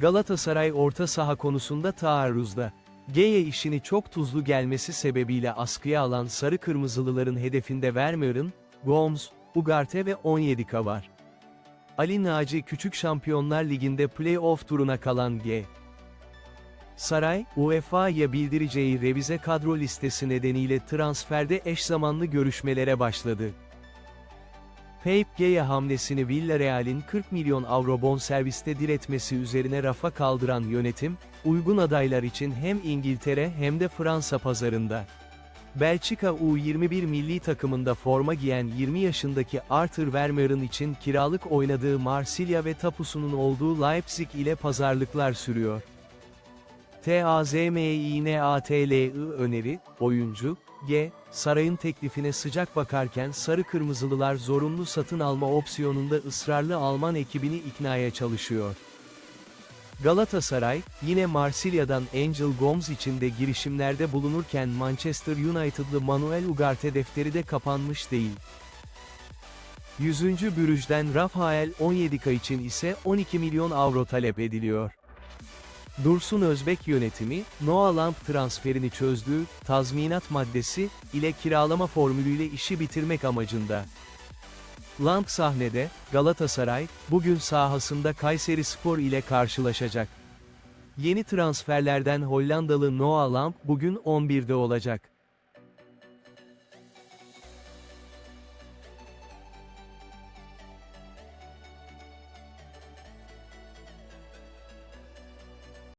Galatasaray orta saha konusunda taarruzda. Geye işini çok tuzlu gelmesi sebebiyle askıya alan sarı kırmızılıların hedefinde Vermeer'ın, Gomes, Ugarte ve Onyedika var. Ali Naci Küçük Şampiyonlar Ligi'nde play-off turuna kalan G. Saray, UEFA'ya bildireceği revize kadro listesi nedeniyle transferde eş zamanlı görüşmelere başladı. Pep Geye hamlesini Villarreal'in 40 milyon avro bonserviste diretmesi üzerine rafa kaldıran yönetim, uygun adaylar için hem İngiltere hem de Fransa pazarında. Belçika U21 milli takımında forma giyen 20 yaşındaki Arthur Vermeer'ın için kiralık oynadığı Marsilya ve tapusunun olduğu Leipzig ile pazarlıklar sürüyor. TAZMİNATLI öneri, oyuncu, G, sarayın teklifine sıcak bakarken sarı kırmızılılar zorunlu satın alma opsiyonunda ısrarlı Alman ekibini iknaya çalışıyor. Galatasaray, yine Marsilya'dan Angel Gomes için de girişimlerde bulunurken Manchester United'lı Manuel Ugarte defteri de kapanmış değil. 100. bürüjden Rafael Onyedika için ise 12 milyon avro talep ediliyor. Dursun Özbek yönetimi, Noah Lamp transferini çözdüğü, tazminat maddesi, ile kiralama formülüyle işi bitirmek amacında. Lamp sahnede, Galatasaray, bugün sahasında Kayseri Spor ile karşılaşacak. Yeni transferlerden Hollandalı Noah Lamp bugün 11'de olacak.